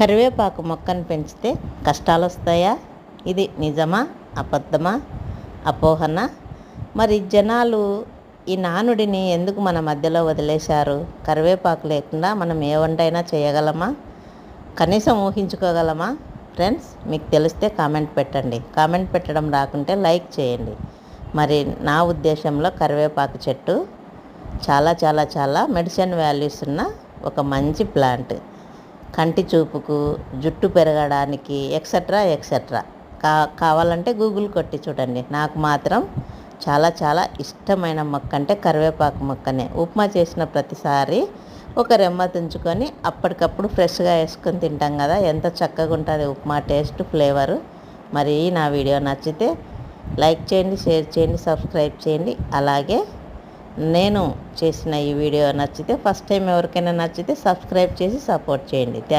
కరివేపాకు మొక్కను పెంచితే కష్టాలు వస్తాయా ఇది నిజమా? అబద్ధమా? అపోహన? మరి జనాలు ఈ నానుడిని ఎందుకు మన మధ్యలో వదిలేశారు? కరివేపాకు లేకుండా మనం ఏ వంటైనా చేయగలమా? కనీసం ఊహించుకోగలమా? ఫ్రెండ్స్ మీకు తెలిస్తే కామెంట్ పెట్టండి. కామెంట్ పెట్టడం రాకుంటే లైక్ చేయండి. మరి నా ఉద్దేశంలో కరివేపాకు చెట్టు చాలా చాలా చాలా మెడిసిన్ వాల్యూస్ ఉన్న ఒక మంచి ప్లాంట్. కంటి చూపుకు జుట్టు పెరగడానికి ఎక్సెట్రా ఎక్సెట్రా కా కావాలంటే గూగుల్ కొట్టి చూడండి. నాకు మాత్రం చాలా చాలా ఇష్టమైన మొక్క అంటే కరివేపాకు మొక్కనే. ఉప్మా చేసిన ప్రతిసారి ఒక రెమ్మ తుంచుకొని అప్పటికప్పుడు ఫ్రెష్గా వేసుకొని తింటాం కదా. ఎంత చక్కగా ఉంటుంది ఉప్మా టేస్ట్ ఫ్లేవరు. మరి నా వీడియో నచ్చితే లైక్ చేయండి షేర్ చేయండి సబ్స్క్రైబ్ చేయండి. అలాగే నేను చేసిన ఈ వీడియో నచ్చితే ఫస్ట్ టైం ఎవరికైనా నచ్చితే సబ్స్క్రైబ్ చేసి సపోర్ట్ చేయండి. థ్యాంక్